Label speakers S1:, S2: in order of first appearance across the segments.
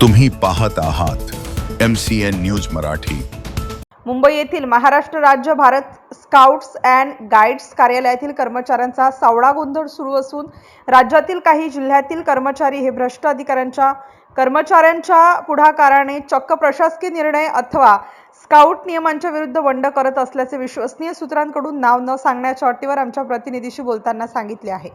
S1: तुम्ही पाहत आहात M C N news Marathi.
S2: Mumbai येथील महाराष्ट्र राज्य भारत स्काउट्स अँड गाईड्स कार्यालयातील कर्मचाऱ्यांचा सावळा गोंधळ सुरू असून राज्यातील काही जिल्ह्यातील कर्मचारी हे भ्रष्ट अधिकाऱ्यांच्या कर्मचाऱ्यांच्या पुढाकाराने चक्क प्रशासकीय निर्णय अथवा स्काउट नियमांच्या विरुद्ध वंड करत असल्याचे विश्वसनीय सूत्रांकडून नाव न सांगण्याच्या अटीवर आमच्या प्रतिनिधीशी बोलताना सांगितले आहे.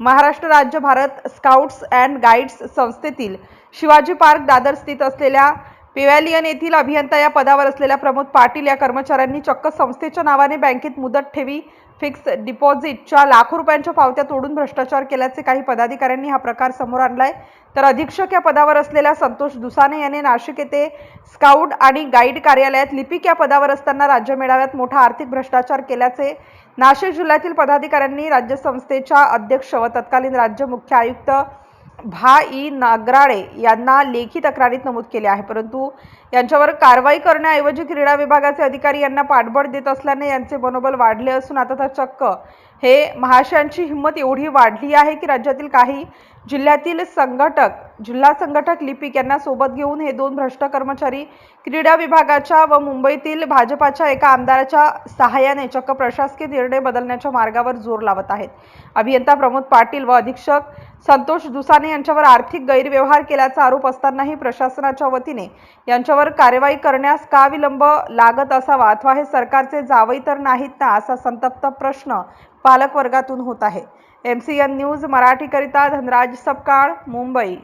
S2: महाराष्ट्र राज्य भारत स्काउट्स अँड गाईड्स संस्थेतील शिवाजी पार्क दादर स्थित असलेल्या पेवॅलियन येथील अभियंता या पदावर असलेल्या प्रमोद पाटील या कर्मचाऱ्यांनी चक्क संस्थेच्या नावाने बँकेत मुदत ठेवी फिक्स डिपॉझिटच्या लाखो रुपयांच्या पावत्या तोडून भ्रष्टाचार केल्याचे काही पदाधिकाऱ्यांनी हा प्रकार समोर आणलाय. तर अधीक्षक या पदावर असलेल्या संतोष दुसाने याने नाशिक येथे स्काउट आणि गाईड कार्यालयात लिपिक या पदावर असताना राज्य मेळाव्यात मोठा आर्थिक भ्रष्टाचार केल्याचे नाशिक जिल्ह्यातील पदाधिकाऱ्यांनी राज्य संस्थेच्या अध्यक्ष व तत्कालीन राज्य मुख्य आयुक्त भा ई नागराळे यांना लेखी तक्रारीत नमूद केले आहे. परंतु यांच्यावर कारवाई करण्याऐवजी क्रीडा विभागाचे अधिकारी यांना पाठबळ देत असल्याने यांचे मनोबल वाढले असून आता तर चक्क हे महाशयांची हिंमत एवढी वाढली आहे की राज्यातील काही जिल्ह्यातील संघटक जिल्हा संघटक लिपिक यांना सोबत घेऊन हे दोन भ्रष्ट कर्मचारी क्रीडा विभागाच्या व मुंबईतील भाजपाच्या एका आमदाराच्या सहाय्याने चक्क प्रशासकीय निर्णय बदलण्याच्या मार्गावर जोर लावत आहेत. अभियंता प्रमोद पाटील व अधीक्षक संतोष दुसाने यांच्यावर आर्थिक गैरव्यवहार केल्याचा आरोप असतानाही प्रशासनाच्या वतीने यांच्यावर कारवाई करण्यास का विलंब लागत असावा अथवा हे सरकारचे जावई तर नाहीत ना असा संतप्त प्रश्न पालकवर्गातून होत आहे. एम सी एन न्यूज मराठीकरिता धनराज सपकाळ मुंबई.